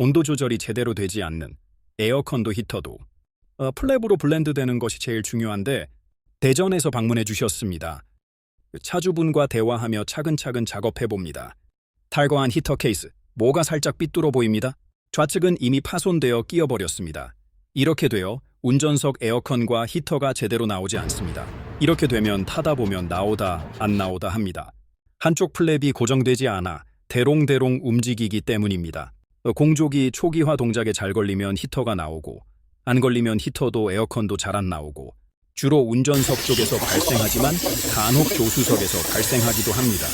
온도 조절이 제대로 되지 않는 에어컨도 히터도 어, 플랩으로 블렌드되는 것이 제일 중요한데 대전에서 방문해 주셨습니다. 차주분과 대화하며 차근차근 작업해 봅니다. 탈거한 히터 케이스, 뭐가 살짝 삐뚤어 보입니다. 좌측은 이미 파손되어 끼어버렸습니다. 이렇게 되어 운전석 에어컨과 히터가 제대로 나오지 않습니다. 이렇게 되면 타다 보면 나오다 안 나오다 합니다. 한쪽 플랩이 고정되지 않아 대롱대롱 움직이기 때문입니다. 어, 공조기 초기화 동작에 잘 걸리면 히터가 나오고 안 걸리면 히터도 에어컨도 잘 안 나오고 주로 운전석 쪽에서 발생하지만 간혹 조수석에서 발생하기도 합니다.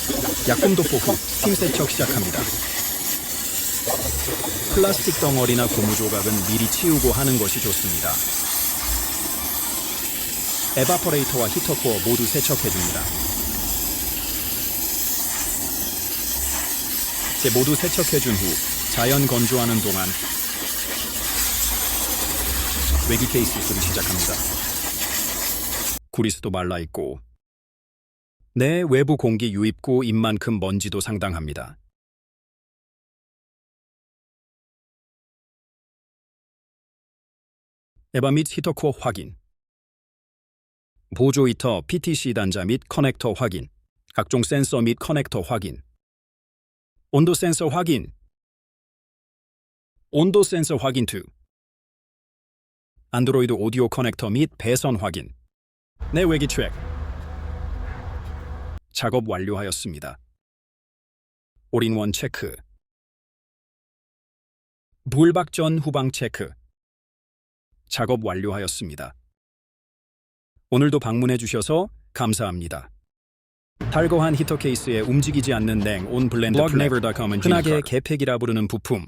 약품 도포 후 팀 세척 시작합니다. 플라스틱 덩어리나 고무 조각은 미리 치우고 하는 것이 좋습니다. 에바퍼레이터와 히터 코어 모두 세척해줍니다. 이제 모두 세척해준 후 자연 건조하는 동안 외기 케이스 수리 시작합니다. 구리스도 말라 있고 내 외부 공기 유입구 입만큼 먼지도 상당합니다. 에바 및 히터 코어 확인 보조 히터 PTC 단자 및 커넥터 확인 각종 센서 및 커넥터 확인 온도 센서 확인 온도 센서 확인 2 안드로이드 오디오 커넥터 및 배선 확인. 내 외기 트랙. 작업 완료하였습니다. 올인원 체크. 불박전 후방 체크. 작업 완료하였습니다. 오늘도 방문해 주셔서 감사합니다. 탈거한 히터 케이스에 움직이지 않는 냉온 블렌드 플레이버닷컴은 흔하게 개팩이라 부르는 부품